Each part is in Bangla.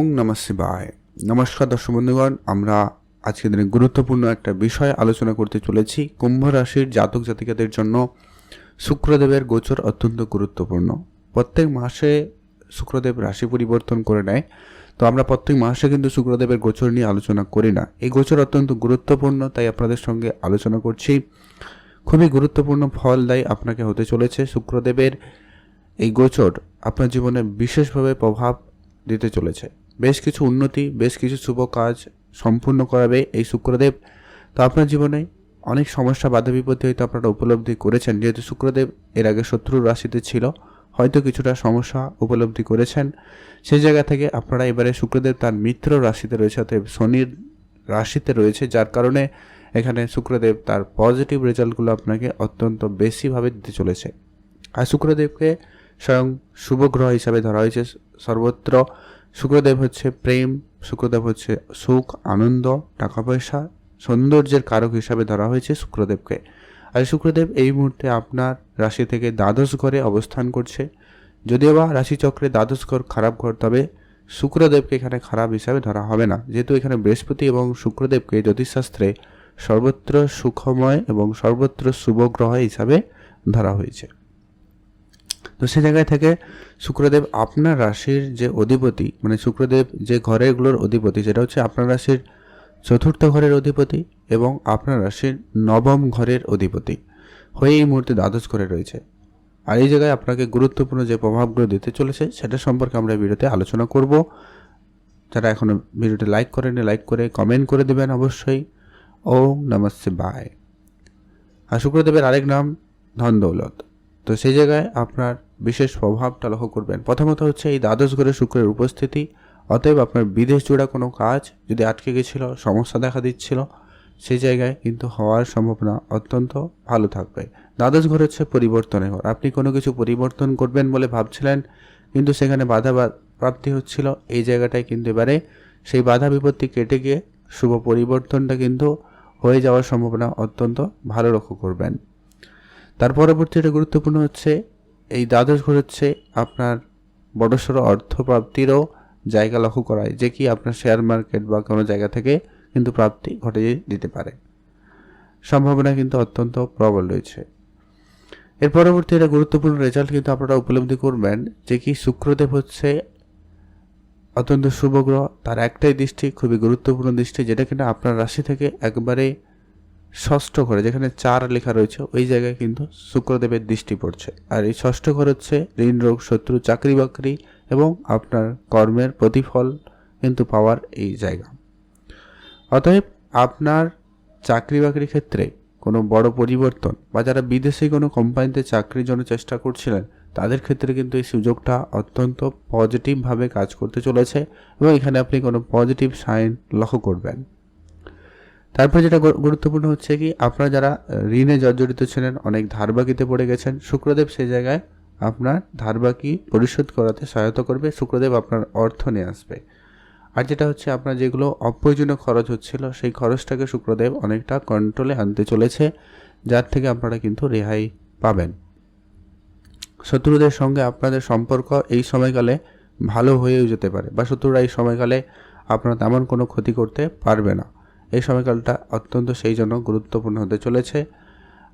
ওং নমঃ নমস্কার দর্শক বন্ধুগণ, আমরা আজকের দিনে গুরুত্বপূর্ণ একটা বিষয় আলোচনা করতে চলেছি। কুম্ভ রাশির জাতক জাতিকাদের জন্য শুক্রদেবের গোচর অত্যন্ত গুরুত্বপূর্ণ। প্রত্যেক মাসে শুক্রদেব রাশি পরিবর্তন করে নেয়। তো আমরা প্রত্যেক মাসে কিন্তু শুক্রদেবের গোচর নিয়ে আলোচনা করি না। এই গোচর অত্যন্ত গুরুত্বপূর্ণ, তাই আপনাদের সঙ্গে আলোচনা করছি। খুবই গুরুত্বপূর্ণ ফল দেয় আপনাকে হতে চলেছে শুক্রদেবের এই গোচর। আপনার জীবনে বিশেষভাবে প্রভাব দিতে চলেছে। বেশ কিছু উন্নতি, বেশ কিছু শুভ কাজ সম্পূর্ণ করাবে এই শুক্রদেব। তো আপনার জীবনে অনেক সমস্যা, বাধা, বিপত্তি হয়তো আপনারা উপলব্ধি করেছেন। যেহেতু শুক্রদেব এর আগে শত্রুর রাশিতে ছিল, হয়তো কিছুটা সমস্যা উপলব্ধি করেছেন। সেই জায়গা থেকে আপনারা এবারে শুক্রদেব তার মিত্র রাশিতে রয়েছে, অতএব শনির রাশিতে রয়েছে, যার কারণে এখানে শুক্রদেব তার পজিটিভ রেজাল্টগুলো আপনাকে অত্যন্ত বেশিভাবে দিতে চলেছে। আর শুক্রদেবকে স্বয়ং শুভ গ্রহ হিসাবে ধরা হয়েছে। সর্বত্র শুক্রদেব হচ্ছে প্রেম, শুক্রদেব হচ্ছে সুখ, আনন্দ টাকা পয়সা সৌন্দর্যের কারক হিসাবে ধরা হয়েছে শুক্রদেবকে। আর শুক্রদেব এই মুহূর্তে আপনার রাশি থেকে দ্বাদশ ঘরে অবস্থান করছে। যদিও বা রাশিচক্রে দ্বাদশ ঘর খারাপ ঘর, তবে শুক্রদেবকে এখানে খারাপ হিসাবে ধরা হবে না। যেহেতু এখানে বৃহস্পতি এবং শুক্রদেবকে জ্যোতিষশাস্ত্রে সর্বত্র সুখময় এবং সর্বত্র শুভ গ্রহ হিসাবে ধরা হয়েছে। তো সে জায়গায় থেকে শুক্রদেব আপনার রাশির যে অধিপতি মানে শুক্রদেব যে ঘরেরগুলোর অধিপতি, সেটা হচ্ছে আপনার রাশির চতুর্থ ঘরের অধিপতি এবং আপনার রাশির নবম ঘরের অধিপতি হয়ে এই মুহূর্তে দ্বাদশ ঘরে রয়েছে। আর এই জায়গায় আপনাকে গুরুত্বপূর্ণ যে প্রভাবগুলো দিতে চলেছে, সেটা সম্পর্কে আমরা ভিডিওতে আলোচনা করব। যারা এখনও ভিডিওটি লাইক করেনি লাইক করে কমেন্ট করে দেবেন অবশ্যই। ও নমস্তে বাই আর শুক্রদেবের আরেক নাম ধন দৌলত তো সেই জায়গায় আপনার বিশেষ প্রভাবটা লক্ষ্য করবেন। প্রথমত হচ্ছে এই দ্বাদশ ঘরে শুক্রের উপস্থিতি। অতএব আপনার বিদেশ জোড়া কোনো কাজ যদি আটকে গেছিল, সমস্যা দেখা দিচ্ছিল, সেই জায়গায় কিন্তু হওয়ার সম্ভাবনা অত্যন্ত ভালো থাকবে। দ্বাদশ ঘর হচ্ছে পরিবর্তনের ঘর। আপনি কোনো কিছু পরিবর্তন করবেন বলে ভাবছিলেন, কিন্তু সেখানে বাধা প্রাপ্তি হচ্ছিল, এই জায়গাটায় কিন্তু এবারে সেই বাধা বিপত্তি কেটে গিয়ে শুভ পরিবর্তনটা কিন্তু হয়ে যাওয়ার সম্ভাবনা অত্যন্ত ভালো লক্ষ্য করবেন। তার পরবর্তী এটা গুরুত্বপূর্ণ হচ্ছে এই দ্বাদশ ঘর হচ্ছে আপনার বড়সড় অর্থ প্রাপ্তিরও জায়গা লক্ষ্য করায়, যে কি আপনার শেয়ার মার্কেট বা কোনো জায়গা থেকে কিন্তু প্রাপ্তি ঘটে দিতে পারে। সম্ভাবনা কিন্তু অত্যন্ত প্রবল রয়েছে। এর পরবর্তী একটা গুরুত্বপূর্ণ রেজাল্ট কিন্তু আপনারা উপলব্ধি করবেন, যে কি শুক্রদেব হচ্ছে অত্যন্ত শুভ গ্রহ। তার একটাই দৃষ্টি, খুবই গুরুত্বপূর্ণ দৃষ্টি, যেটা কিনা আপনার রাশি থেকে একবারে ষষ্ঠ ঘরে, যেখানে চার লেখা রয়েছে, ওই জায়গায় কিন্তু শুক্রদেবের দৃষ্টি পড়ছে। আর এই ষষ্ঠ ঘর হচ্ছে ঋণ রোগ শত্রু, চাকরি বাকরি এবং আপনার কর্মের প্রতিফল কিন্তু পাওয়ার এই জায়গা। অতএব আপনার চাকরি বাকরির ক্ষেত্রে কোনো বড় পরিবর্তন বা যারা বিদেশে কোনো কোম্পানিতে চাকরির জন্য চেষ্টা করছিলেন, তাদের ক্ষেত্রে কিন্তু এই সুযোগটা অত্যন্ত পজিটিভভাবে কাজ করতে চলেছে এবং এখানে আপনি কোনো পজিটিভ সাইন লক্ষ্য করবেন। তারপর যেটা গুরুত্বপূর্ণ হচ্ছে কি, আপনারা যারা ঋণে জর্জরিত ছিলেন, অনেক ধারবাকিতে পড়ে গেছেন, শুক্রদেব সেই জায়গায় আপনার ধারবাকি পরিশোধ করাতে সহায়তা করবে, শুক্রদেব আপনার অর্থ নিয়ে আসবে। আর যেটা হচ্ছে, আপনার যেগুলো অপ্রয়োজনীয় খরচ হচ্ছিল, সেই খরচটাকে শুক্রদেব অনেকটা কন্ট্রোলে আনতে চলেছে, যার থেকে আপনারা কিন্তু রেহাই পাবেন। শত্রুদের সঙ্গে আপনাদের সম্পর্ক এই সময়কালে ভালো হয়েও যেতে পারে, বা শত্রুরা এই সময়কালে আপনার তেমন কোনো ক্ষতি করতে পারবে না। এই সময়কালটা অত্যন্ত সেই জন্য গুরুত্বপূর্ণ হতে চলেছে।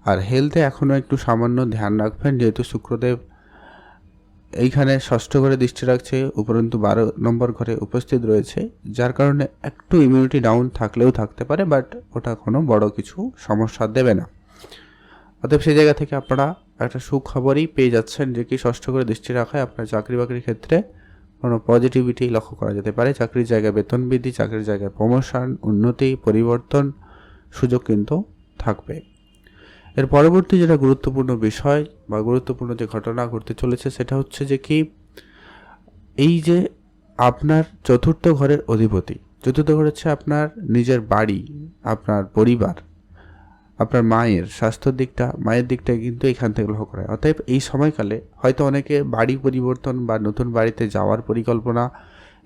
আর হেলথে এখনও একটু সামান্য ধ্যান রাখবেন, যেহেতু শুক্রদেব এইখানে ষষ্ঠ ঘরে দৃষ্টি রাখছে, উপরন্তু বারো নম্বর ঘরে উপস্থিত রয়েছে, যার কারণে একটু ইমিউনিটি ডাউন থাকলেও থাকতে পারে বাট ওটা কোনো বড় কিছু সমস্যা দেবে না। অতএব সেই জায়গা থেকে আপনারা একটা সুখবরই পেয়ে যাচ্ছেন যে কি ষষ্ঠ করে দৃষ্টি রাখায় আপনার চাকরি বাকরির ক্ষেত্রে কোনো পজিটিভিটি লক্ষ্য করা যেতে পারে। চাকরির জায়গায় বেতন বৃদ্ধি, চাকরির জায়গায় প্রমোশন উন্নতি, পরিবর্তন সুযোগ কিন্তু থাকবে। এর পরবর্তী যেটা গুরুত্বপূর্ণ বিষয় বা গুরুত্বপূর্ণ যে ঘটনা ঘটতে চলেছে সেটা হচ্ছে যে কি, এই যে আপনার চতুর্থ ঘরের অধিপতি, চতুর্থ ঘর হচ্ছে আপনার নিজের বাড়ি, আপনার পরিবার আপনার মায়ের স্বাস্থ্যের দিকটা, মায়ের দিকটা কিন্তু এখান থেকে লক্ষ্য করা অতএব এই সময়কালে হয়তো অনেকে বাড়ি পরিবর্তন বা নতুন বাড়িতে যাওয়ার পরিকল্পনা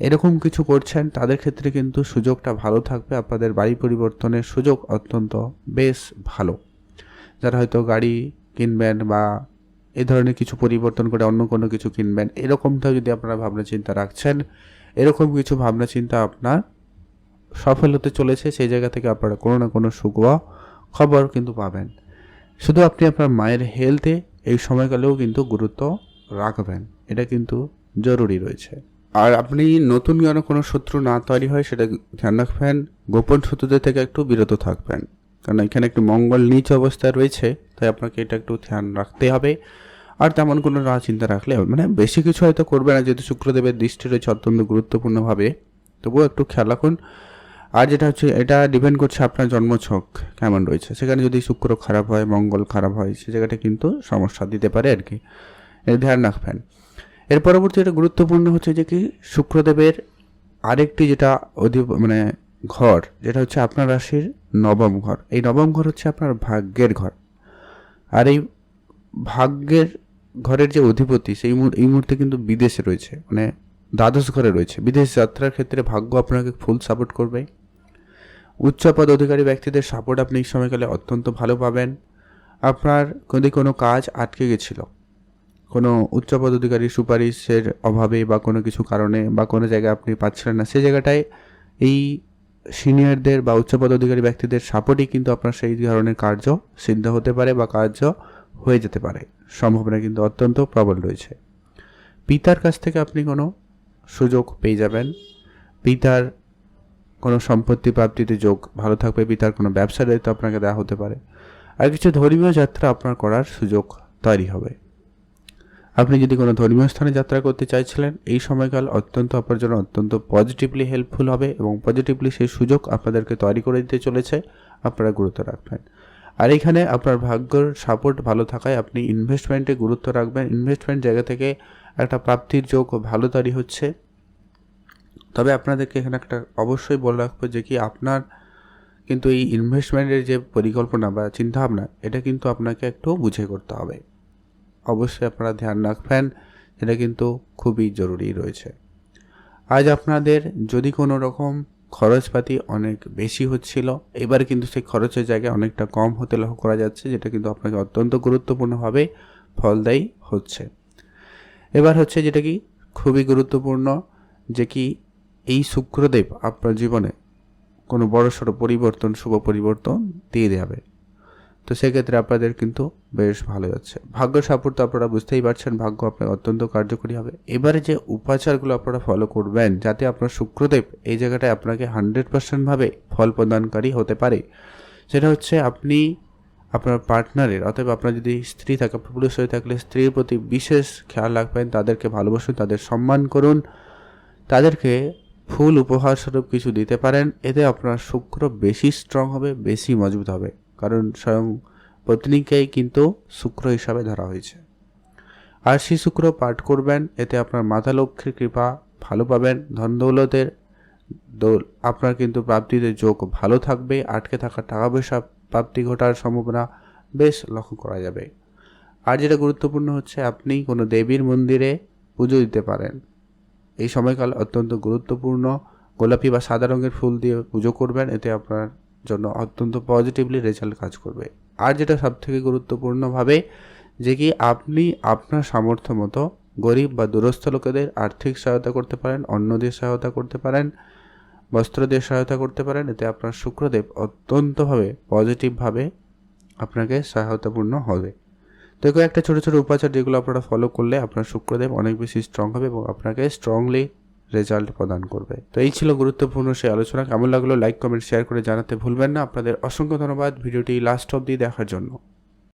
এরকম কিছু করছেন, তাদের ক্ষেত্রে কিন্তু সুযোগটা ভালো থাকবে, আপনাদের বাড়ি পরিবর্তনের সুযোগ অত্যন্ত বেশ ভালো। যারা হয়তো গাড়ি কিনবেন বা এ ধরনের কিছু পরিবর্তন করে অন্য কোনো কিছু কিনবেন, এরকমটা যদি আপনারা ভাবনা চিন্তা রাখছেন, এরকম কিছু ভাবনা চিন্তা আপনার সফল হতে চলেছে, সেই জায়গা থেকে আপনারা কোনো না কোনো সুখ খবর কিন্তু পাবেন। শুধু আপনি আপনার মায়ের হেলথে এই সময়কালেও কিন্তু গুরুত্ব রাখবেন। এটা কিন্তু জরুরি রয়েছে। আর আপনি নতুন যেন কোনো শত্রু না তৈরি হয়, সেটা ধ্যান রাখবেন। গোপন শত্রুদের থেকে একটু বিরত থাকবেন। কারণ এখানে একটু মঙ্গল নিচ অবস্থায় রয়েছে, তাই আপনাকে এটা একটু ধ্যান রাখতে হবে। আর তেমন কোনো না চিন্তা রাখলে হবে মানে বেশি কিছু হয়তো করবে না, যেহেতু শুক্রদেবের দৃষ্টি রয়েছে অত্যন্ত গুরুত্বপূর্ণভাবে। তবুও একটু খেয়াল রাখুন। আর যেটা হচ্ছে, এটা ডিপেন্ড করছে আপনার জন্মছক কেমন রয়েছে। সেখানে যদি শুক্র খারাপ হয়, মঙ্গল খারাপ হয়, সে জায়গাটা কিন্তু সমস্যা দিতে পারে আর কি। এর ধ্যান রাখবেন। এর পরবর্তী এটা গুরুত্বপূর্ণ হচ্ছে যে কি, শুক্রদেবের আরেকটি যেটা অধিপ মানে ঘর, যেটা হচ্ছে আপনার রাশির নবম ঘর। এই নবম ঘর হচ্ছে আপনার ভাগ্যের ঘর। আর এই ভাগ্যের ঘরের যে অধিপতি, সেই এই মুহূর্তে কিন্তু বিদেশে রয়েছে। মানে দ্বাদশ ঘরে রয়েছে। বিদেশ যাত্রার ক্ষেত্রে ভাগ্য আপনাকে ফুল সাপোর্ট করবে। উচ্চপদ অধিকারী ব্যক্তিদের সাপোর্ট আপনি এই সময়কালে অত্যন্ত ভালো পাবেন। আপনার যদি কোনো কাজ আটকে গেছিল, কোনো উচ্চপদ অধিকারী সুপারিশের অভাবে বা কোনো কিছু কারণে বা কোনো জায়গায় আপনি পাচ্ছিলেন না, সেই জায়গাটায় এই সিনিয়রদের বা উচ্চপদ অধিকারী ব্যক্তিদের সাপোর্টই কিন্তু আপনার সেই ধরনের কার্য সিদ্ধ হতে পারে বা কার্য হয়ে যেতে পারে। সম্ভাবনা কিন্তু অত্যন্ত প্রবল রয়েছে। পিতার কাছ থেকে আপনি কোনো সুযোগ পেয়ে যাবেন। পিতার কোনো সম্পত্তি প্রাপ্তিতে যোগ, ভালো থাকবে পিতার কোনো ব্যবসার দায়িত্ব আপনাকে দেওয়া হতে পারে। আর কিছু ধর্মীয় যাত্রা আপনার করার সুযোগ তৈরি হবে। আপনি যদি কোনো ধর্মীয় স্থানে যাত্রা করতে চাইছিলেন, এই সময়কাল অত্যন্ত আপনার জন্য অত্যন্ত পজিটিভলি হেল্পফুল হবে এবং পজিটিভলি সেই সুযোগ আপনাদেরকে তৈরি করে দিতে চলেছে। আপনারা গুরুত্ব রাখবেন। আর এখানে আপনার ভাগ্যর সাপোর্ট ভালো থাকায় আপনি ইনভেস্টমেন্টে গুরুত্ব রাখবেন। ইনভেস্টমেন্ট জায়গা থেকে একটা প্রাপ্তির যোগ ভালো তৈরি হচ্ছে। তবে আপনাদেরকে এখানে একটা অবশ্যই বলে রাখব যে কি আপনার কিন্তু এই ইনভেস্টমেন্টের যে পরিকল্পনা বা চিন্তাভাবনা, এটা কিন্তু আপনাকে একটু বুঝে করতে হবে। অবশ্যই আপনারা ধ্যান রাখবেন, এটা কিন্তু খুবই জরুরি রয়েছে। আজ আপনাদের যদি কোনো রকম খরচপাতি অনেক বেশি হচ্ছিল, এবার কিন্তু সেই খরচের জায়গায় অনেকটা কম হতে লক্ষ্য করা যাচ্ছে, যেটা কিন্তু আপনাকে অত্যন্ত গুরুত্বপূর্ণভাবে ফলদায়ী হচ্ছে। এবার হচ্ছে যেটা কি? খুবই গুরুত্বপূর্ণ যে কি এই শুক্রদেব আপনার জীবনে কোনো বড়সড় পরিবর্তন, শুভ পরিবর্তন দিয়ে দেবে। তো সেক্ষেত্রে আপনাদের কিন্তু বেশ ভালো যাচ্ছে ভাগ্য সাপোর্ট তো আপনারা বুঝতেই পারছেন, ভাগ্য আপনার অত্যন্ত কার্যকরী হবে। এবারে যে উপাচারগুলো আপনারা ফলো করবেন, যাতে আপনার শুক্রদেব এই জায়গাটায় আপনাকে হান্ড্রেড পার্সেন্টভাবে ফল প্রদানকারী হতে পারে, সেটা হচ্ছে আপনি আপনার পার্টনারের অথবা আপনার যদি স্ত্রী থাকে, পুরুষ হয়ে থাকলে স্ত্রীর প্রতি বিশেষ খেয়াল রাখবেন, তাদেরকে ভালোবাসুন, তাদের সম্মান করুন, তাদেরকে ফুল উপহার স্বরূপ কিছু দিতে পারেন, এতে আপনার শুক্র বেশি স্ট্রং হবে, বেশি মজবুত হবে। কারণ স্বয়ং পত্নীকেই কিন্তু শুক্র হিসাবে ধরা হয়েছে। আর সেই শুক্র পাঠ করবেন, এতে আপনার মাতা লক্ষ্মীর কৃপা ভালো পাবেন, ধন দৌলতের দৌল, আপনার কিন্তু প্রাপ্তিতে যোগ ভালো থাকবে, আটকে থাকা টাকা পয়সা প্রাপ্তি ঘটার সম্ভাবনা বেশ লক্ষ্য করা যাবে। আর যেটা গুরুত্বপূর্ণ হচ্ছে, আপনি কোনো দেবীর মন্দিরে পুজো দিতে পারেন। এই সময়কাল অত্যন্ত গুরুত্বপূর্ণ। গোলাপি বা সাদা রঙের ফুল দিয়ে পুজো করবেন, এতে আপনার জন্য অত্যন্ত পজিটিভলি রেজাল্ট কাজ করবে। আর যেটা সবথেকে গুরুত্বপূর্ণভাবে যে কি আপনি আপনার সামর্থ্য মতো গরিব বা দুরস্থ লোকেদের আর্থিক সহায়তা করতে পারেন, অন্ন দিয়ে সহায়তা করতে পারেন, বস্ত্র দিয়ে সহায়তা করতে পারেন, এতে আপনার শুক্রদেব অত্যন্তভাবে পজিটিভভাবে আপনাকে সহায়তাপূর্ণ হবে। তো একটা ছোটো ছোটো উপাচার যেগুলো আপনারা ফলো করলে আপনার শুক্রদেব অনেক বেশি স্ট্রং হবে এবং আপনাকে স্ট্রংলি রেজাল্ট প্রদান করবে। তো এই ছিল গুরুত্বপূর্ণ সেই আলোচনা। কেমন লাগল লাইক কমেন্ট শেয়ার করে জানাতে ভুলবেন না। আপনাদের অসংখ্য ধন্যবাদ। ভিডিওটি লাস্ট অবধি দেখার জন্য।